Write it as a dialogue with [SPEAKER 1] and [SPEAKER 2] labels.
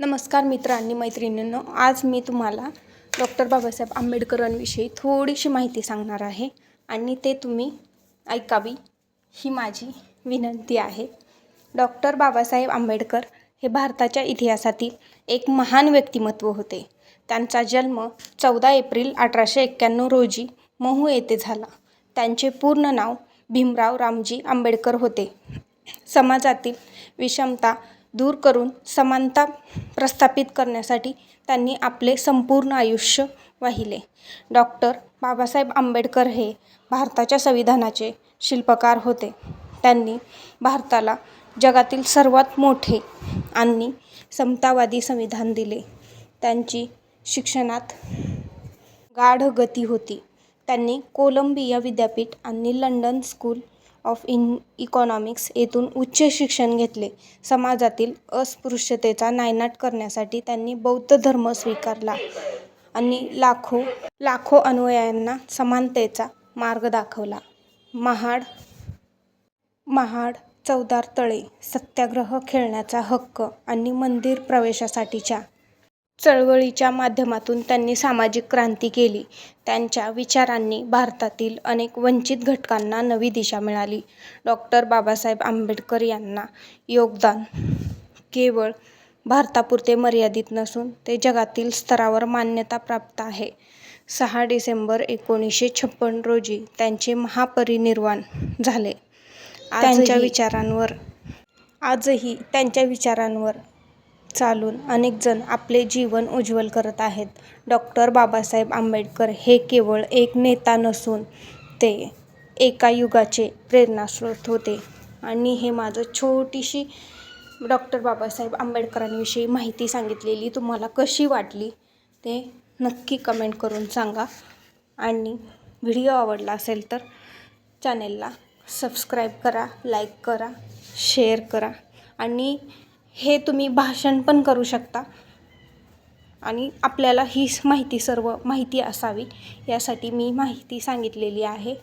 [SPEAKER 1] नमस्कार मित्र आणि मैत्रिणींनो. आज मी तुम्हाला डॉक्टर बाबासाहेब आंबेडकरांविषयी थोडीशी माहिती सांगणार आहे आणि ते तुम्ही ऐकावी ही माझी विनंती आहे. डॉक्टर बाबासाहेब आंबेडकर हे भारताच्या इतिहासातील एक महान व्यक्तिमत्व होते. त्यांचा जन्म चौदा एप्रिल अठराशे एक्क्याण्णव रोजी महू येथे झाला. त्यांचे पूर्ण नाव भीमराव रामजी आंबेडकर होते. समाजातील विषमता दूर करून समानता प्रस्थापित करण्यासाठी त्यांनी आपले संपूर्ण आयुष्य वाहिले. डॉक्टर बाबासाहेब आंबेडकर हे भारताच्या संविधानाचे शिल्पकार होते. त्यांनी भारताला जगातील सर्वात मोठे आणि समतावादी संविधान दिले. त्यांची शिक्षणात गाढ गती होती. त्यांनी कोलंबिया विद्यापीठ आणि London School of in Economics येथून उच्च शिक्षण घेतले. समाजातील अस्पृश्यतेचा नायनाट करण्यासाठी त्यांनी बौद्ध धर्म स्वीकारला आणि लाखो लाखो अनुयायांना समानतेचा मार्ग दाखवला. महाड महाड चौदार तळे सत्याग्रह खेळण्याचा हक्क आणि मंदिर प्रवेशासाठीच्या चळवळीच्या माध्यमातून त्यांनी सामाजिक क्रांती केली. त्यांच्या विचारांनी भारतातील अनेक वंचित घटकांना नवी दिशा मिळाली. डॉक्टर बाबासाहेब आंबेडकर यांना योगदान केवळ भारतापुरते मर्यादित नसून ते जगातील स्तरावर मान्यता प्राप्त आहे. सहा डिसेंबर एकोणीसशे छप्पन रोजी त्यांचे महापरिनिर्वाण झाले. त्यांच्या विचारांवर. आजही त्यांच्या विचारांवर. चालून अनेक जण आपले जीवन उज्ज्वल करत आहेत. डॉक्टर बाबासाहेब आंबेडकर हे केवळ एक नेता नसून ते एका युगाचे प्रेरणास्रोत होते. आणि हे माझं छोटीशी डॉक्टर बाबासाहेब आंबेडकरांविषयी माहिती सांगितलेली तुम्हाला कशी वाटली ते नक्की कमेंट करून सांगा. आणि व्हिडिओ आवडला असेल तर चॅनेलला सबस्क्राईब करा लाईक करा शेअर करा. आणि हे तुम्ही भाषण पण करू शकता. आणि आपल्याला ही माहिती सर्व माहिती असावी यासाठी मी माहिती सांगितलेली आहे.